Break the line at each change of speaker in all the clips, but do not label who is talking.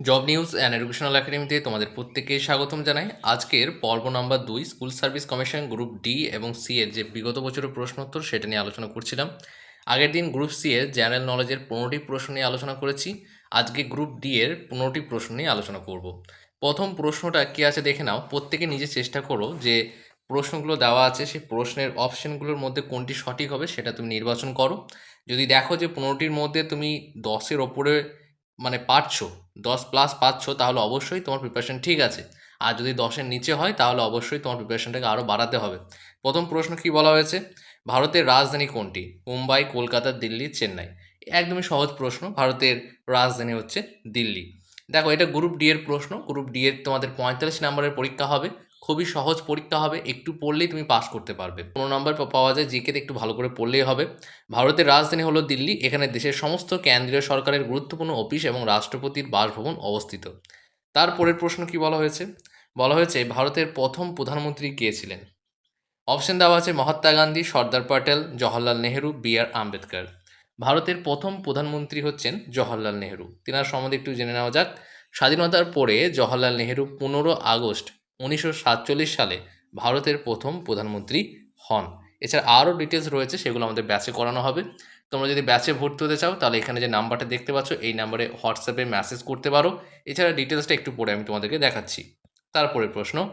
Job news and educational একাডেমিতে তোমাদের প্রত্যেককে স্বাগতম জানাই। আজকের পর্ব নাম্বার দুই school service commission group D এবং সি এর যে বিগত বছরের প্রশ্নোত্তর, সেটা নিয়ে আলোচনা করছিলাম। আগের দিন গ্রুপ সি এর জেনারেল নলেজের পনেরোটি প্রশ্ন নিয়ে আলোচনা করেছি। আজকে গ্রুপ ডি এর পনেরোটি প্রশ্ন নিয়ে আলোচনা করব। প্রথম প্রশ্নটা কী আছে দেখে নাও। প্রত্যেকে নিজে চেষ্টা করো যে প্রশ্নগুলো দেওয়া আছে, সেই প্রশ্নের অপশনগুলোর মধ্যে কোনটি সঠিক হবে, সেটা তুমি নির্বাচন করো। যদি দেখো যে পনেরোটির মধ্যে তুমি দশের ওপরে মানে পারছ দশ প্লাস পাচ্ছ তাহলে অবশ্যই তোমার প্রিপারেশন ঠিক আছে। আর যদি দশের নিচে হয়, তাহলে অবশ্যই তোমার প্রিপারেশনটাকে আরও বাড়াতে হবে। প্রথম প্রশ্ন কি বলা হয়েছে? ভারতের রাজধানী কোনটি? মুম্বাই, কলকাতা, দিল্লি, চেন্নাই। একদমই সহজ প্রশ্ন, ভারতের রাজধানী হচ্ছে দিল্লি। দেখো, এটা গ্রুপ ডি এর প্রশ্ন গ্রুপ ডি এর তোমাদের পঁয়তাল্লিশ নম্বরের পরীক্ষা হবে। খুবই সহজ পরীক্ষা হবে। একটু পড়লেই তুমি পাস করতে পারবে। পনেরো নম্বর পাওয়া যায় জিকেতে একটু ভালো করে পড়লেই হবে। ভারতের রাজধানী হলো দিল্লি। এখানে দেশের সমস্ত কেন্দ্রীয় সরকারের গুরুত্বপূর্ণ অফিস এবং রাষ্ট্রপতির বাসভবন অবস্থিত। তারপরের প্রশ্ন কি বলা হয়েছে? বলা হয়েছে, ভারতের প্রথম প্রধানমন্ত্রী কে ছিলেন? অপশন দেওয়া আছে মহাত্মা গান্ধী, সর্দার প্যাটেল জওহরলাল নেহেরু, বি আর আম্বেদকর। ভারতের প্রথম প্রধানমন্ত্রী হচ্ছেন জওহরলাল নেহেরু। তিনার সম্বন্ধে একটু জেনে নেওয়া যাক। স্বাধীনতার পরে জওহরলাল নেহেরু পনেরো আগস্ট উনিশশো সাতচল্লিশ সালে ভারতের প্রথম প্রধানমন্ত্রী হন। এছাড়া আরও ডিটেলস রয়েছে, সেগুলো আমাদের ব্যাচে করানো হবে। তোমরা যদি ব্যাচে ভর্তি হতে চাও, তাহলে এখানে যে নাম্বারটা দেখতে পাচ্ছ, এই নাম্বারে হোয়াটসঅ্যাপে মেসেজ করতে পারো। এছাড়া ডিটেলসটা একটু পরে আমি তোমাদেরকে দেখাচ্ছি। তারপরে প্রশ্ন,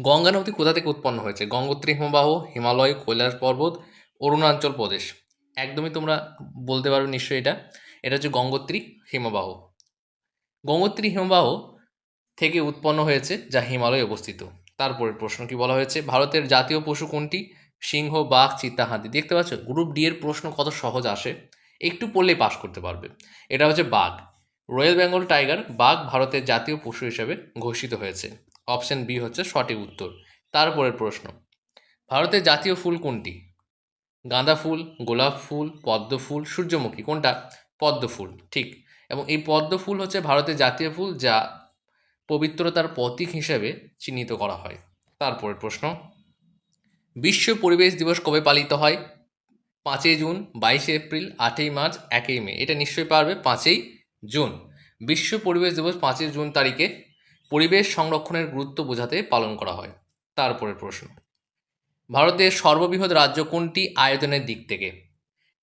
গঙ্গা নদী কোথা থেকে উৎপন্ন হয়েছে? গঙ্গোত্রী হিমবাহ, হিমালয়, কৈলাস পর্বত, অরুণাচল প্রদেশ। একদমই তোমরা বলতে পারো নিশ্চয়ই এটা। এটা হচ্ছে গঙ্গোত্রী হিমবাহ। গঙ্গোত্রী হিমবাহ থেকে উৎপন্ন হয়েছে, যা হিমালয়ে অবস্থিত। তারপরের প্রশ্ন কি বলা হয়েছে? ভারতের জাতীয় পশু কোনটি? সিংহ, বাঘ চিতা হাতি। দেখতে পাচ্ছ? গ্রুপ ডি এর প্রশ্ন কত সহজ আসে? একটু পড়লেই পাশ করতে পারবে। এটা হচ্ছে বাঘ। রয়্যাল বেঙ্গল টাইগার বাঘ ভারতের জাতীয় পশু হিসেবে ঘোষিত হয়েছে। অপশন বি হচ্ছে সঠিক উত্তর। তারপরের প্রশ্ন। ভারতের জাতীয় ফুল কোনটি? গাঁদা ফুল, গোলাপ ফুল, পদ্ম ফুল, সূর্যমুখী। কোনটা? পদ্ম ফুল। ঠিক। এবং এই পদ্ম ফুল হচ্ছে ভারতের জাতীয় ফুল, যা পবিত্রতার প্রতীক হিসেবে চিহ্নিত করা হয়। তারপরের প্রশ্ন, বিশ্ব পরিবেশ দিবস কবে পালিত হয়? পাঁচই জুন, বাইশে এপ্রিল, আটই মার্চ, একই মে। এটা নিশ্চয়ই পারবে, পাঁচই জুন। বিশ্ব পরিবেশ দিবস পাঁচই জুন তারিখে পরিবেশ সংরক্ষণের গুরুত্ব বোঝাতে পালন করা হয়। তারপরের প্রশ্ন, ভারতের সর্ববৃহৎ রাজ্য কোনটি আয়তনের দিক থেকে?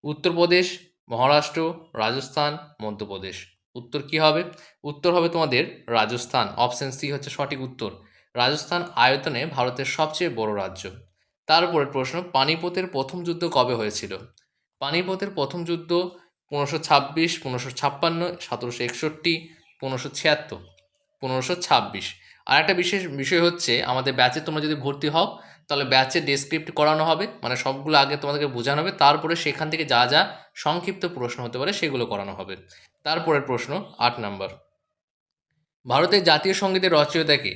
উত্তরপ্রদেশ, মহারাষ্ট্র, রাজস্থান, মধ্যপ্রদেশ। উত্তর কি হবে? উত্তর হবে তোমাদের রাজস্থান। অপশন সি হচ্ছে সঠিক উত্তর। রাজস্থান আয়তনে ভারতের সবচেয়ে বড় রাজ্য। তারপরের প্রশ্ন, পানিপথের প্রথম যুদ্ধ কবে হয়েছিল? পানিপথের প্রথম যুদ্ধ পনেরোশো ছাব্বিশ, পনেরোশো ছাপ্পান্ন, সতেরোশো একষট্টি, পনেরোশো ছিয়াত্তর, পনেরোশো ছাব্বিশ। আর একটা বিশেষ বিষয় হচ্ছে, আমাদের ব্যাচে তোমরা যদি ভর্তি হও তাহলে ব্যাচে ডেসক্রিপ্ট করানো হবে মানে সবগুলো আগে তোমাদেরকে বোঝানো হবে তারপরে সেখান থেকে যা যা সংক্ষিপ্ত প্রশ্ন হতে পারে সেগুলো করানো হবে। তারপরের প্রশ্ন আট নাম্বার। ভারতের জাতীয় সঙ্গীতের রচয়িতা কে?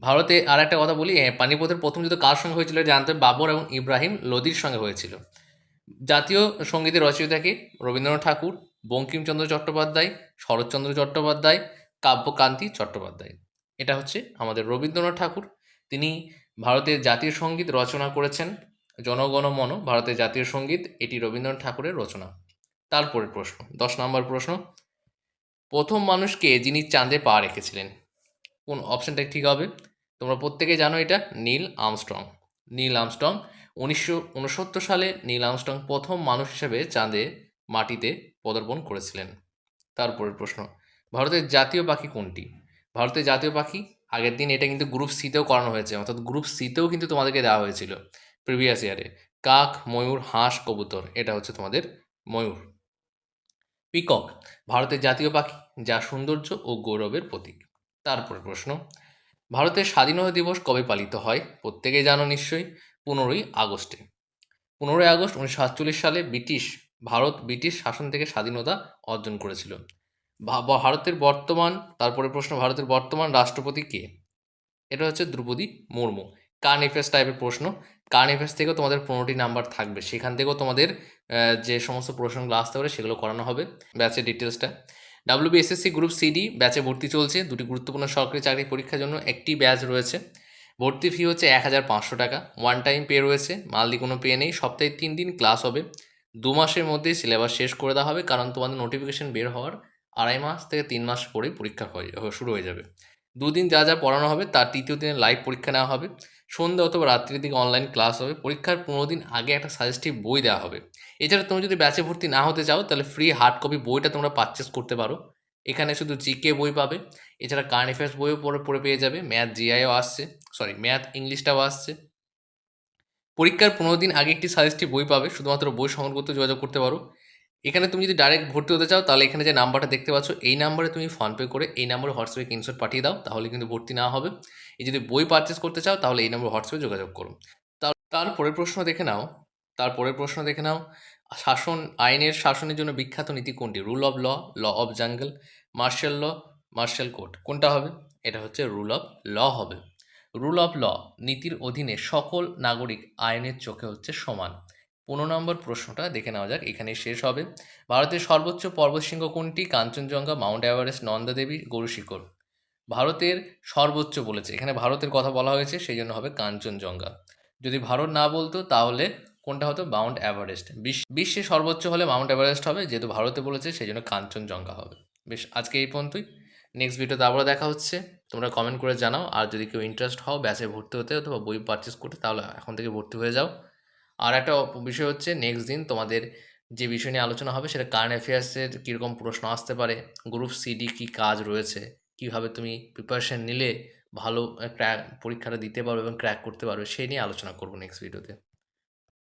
ভারতে আর একটা কথা বলি হ্যাঁ, পানিপথের প্রথম যুদ্ধ কার সঙ্গে হয়েছিল জানতে বাবর এবং ইব্রাহিম লোদির সঙ্গে হয়েছিল। জাতীয় সঙ্গীতের রচয়িতা কে? রবীন্দ্রনাথ ঠাকুর বঙ্কিমচন্দ্র চট্টোপাধ্যায় শরৎচন্দ্র চট্টোপাধ্যায় কাব্যকান্তি চট্টোপাধ্যায়। এটা হচ্ছে আমাদের রবীন্দ্রনাথ ঠাকুর। তিনি ভারতের জাতীয় সংগীত রচনা করেছেন জনগণমন, ভারতের জাতীয় সংগীত, এটি রবীন্দ্রনাথ ঠাকুরের রচনা। তারপরের প্রশ্ন, দশ নম্বর প্রশ্ন, প্রথম মানুষকে যিনি চাঁদে পা রেখেছিলেন, কোন অপশানটা ঠিক হবে? তোমরা প্রত্যেকে জানো এটা, নীল আমস্ট্রং। নীল আমস্ট্রং, উনিশশো উনসত্তর সালে নীল আমস্ট্রং প্রথম মানুষ হিসেবে চাঁদে মাটিতে পদার্পণ করেছিলেন। তারপরের প্রশ্ন, ভারতের জাতীয় পাখি কোনটি? ভারতের জাতীয় পাখি আগের দিন এটা কিন্তু গ্রুপ সিতেও করানো হয়েছে, অর্থাৎ গ্রুপ সিতেও কিন্তু তোমাদেরকে দেওয়া হয়েছিল প্রিভিয়াস ইয়ারে কাক, ময়ূর, হাঁস, কবুতর, এটা হচ্ছে তোমাদের ময়ূর। পিকক, ভারতের জাতীয় পাখি, যা সৌন্দর্য ও গৌরবের প্রতীক। তারপরে প্রশ্ন, ভারতের স্বাধীনতা দিবস কবে পালিত হয়? প্রত্যেকেই জানো নিশ্চয়ই, পনেরোই আগস্টে। পনেরোই আগস্ট উনিশশো সাতচল্লিশ সালে ব্রিটিশ, ভারত ব্রিটিশ শাসন থেকে স্বাধীনতা অর্জন করেছিল। ভারতের বর্তমান, তারপরে প্রশ্ন, ভারতের বর্তমান রাষ্ট্রপতি কে? এটা হচ্ছে দ্রৌপদী মুর্মু। কার্ন এফেয়ার্স টাইপের প্রশ্ন। কার্ন এফেয়ার্স থেকেও তোমাদের পনেরোটি নাম্বার থাকবে। সেখান থেকেও তোমাদের যে সমস্ত প্রশ্নগুলো আসতে পারে সেগুলো করানো হবে ব্যাচের ডিটেলসটা ডাব্লিউবিএসএসসি গ্রুপ সিডি ব্যাচে ভর্তি চলছে। দুটি গুরুত্বপূর্ণ সরকারি চাকরি পরীক্ষার জন্য একটি ব্যাচ রয়েছে। ভর্তি ফি হচ্ছে এক হাজার পাঁচশো টাকা। ওয়ান টাইম পে রয়েছে। মালদি কোনো পে নেই। সপ্তাহে তিন দিন ক্লাস হবে। দু মাসের মধ্যেই সিলেবাস শেষ করে দেওয়া হবে। কারণ তোমাদের নোটিফিকেশন বের হওয়ার আড়াই মাস থেকে তিন মাস পরেই পরীক্ষা হয়ে শুরু হয়ে যাবে। দুদিন যা যা পড়ানো হবে, তার তৃতীয় দিনে লাইভ পরীক্ষা নেওয়া হবে। সন্ধ্যা অথবা রাত্রির দিকে অনলাইন ক্লাস হবে। পরীক্ষার পনেরো দিন আগে একটা সাজেস্টিভ বই দেওয়া হবে। এছাড়া তুমি যদি ব্যাচে ভর্তি না হতে চাও, তাহলে ফ্রি হার্ড কপি বইটা তোমরা পারচেস করতে পারো। এখানে শুধু জিকে বই পাবে। এছাড়া কারেন্ট অ্যাফেয়ার্স বইও পড়ে পড়ে পেয়ে যাবে। ম্যাথ জিআইও আসছে। সরি ম্যাথ ইংলিশটাও আসছে। পরীক্ষার পনেরো দিন আগে একটি সাজেস্টিভ বই পাবে। শুধুমাত্র বই সংগ্রহ করতে যোগাযোগ করতে পারো। এখানে তুমি যদি ডাইরেক্ট ভর্তি হতে চাও, তাহলে এখানে যে নাম্বারটা দেখতে পাচ্ছ, এই নাম্বারে তুমি ফোনপে করে এই নাম্বারে হোয়াটসঅ্যাপে স্ক্রিনশট পাঠিয়ে দাও, তাহলে কিন্তু ভর্তি না হবে। এই যদি বই পারচেস করতে চাও, তাহলে এই নম্বর হোয়াটসঅ্যাপে যোগাযোগ করো তার- তারপরের প্রশ্ন দেখে নাও। তারপরের প্রশ্ন দেখে নাও। শাসন, আইনের শাসনের জন্য বিখ্যাত নীতি কোনটি? Rule of law law of jungle martial law martial court কোনটা হবে? এটা হচ্ছে রুল অফ ল হবে। রুল অফ ল নীতির অধীনে সকল নাগরিক আইনের চোখে হচ্ছে সমান। পনেরো নম্বর প্রশ্নটা দেখে নেওয়া যাক এখানে শেষ হবে। ভারতের সর্বোচ্চ পর্বতশৃঙ্গ কোনটি? কাঞ্চনজঙ্ঘা, মাউন্ট এভারেস্ট নন্দা দেবী গরু শিখর ভারতের সর্বোচ্চ বলেছে, এখানে ভারতের কথা বলা হয়েছে সেই জন্য হবে কাঞ্চনজঙ্ঘা। যদি ভারত না বলতো, তাহলে কোনটা হতো? Mount Everest. বিশ্বে সর্বোচ্চ হলে মাউন্ট এভারেস্ট হবে, যেহেতু ভারতে বলেছে সেই জন্য কাঞ্চনজঙ্ঘা হবে। বেশ, আজকে এই পর্যন্তই। নেক্সট ভিডিওতে আবারও দেখা হচ্ছে। তোমরা কমেন্ট করে জানাও, আর যদি কেউ ইন্টারেস্ট হও ব্যাচে ভর্তি হতে অথবা বই পারচেস করতে, তাহলে এখন থেকে ভর্তি হয়ে যাও। আর একটা বিষয় হচ্ছে নেক্সট দিন তোমাদের যে বিষয় নিয়ে আলোচনা হবে সেটা কারেন্ট অ্যাফেয়ার্সের কীরকম প্রশ্ন আসতে পারে গ্রুপ সিডি কী কাজ রয়েছে, কীভাবে তুমি প্রিপারেশান নিলে ভালো ক্র্যাক পরীক্ষাটা দিতে পারবে এবং ক্র্যাক করতে পারবে, সেই নিয়ে আলোচনা করব নেক্সট ভিডিওতে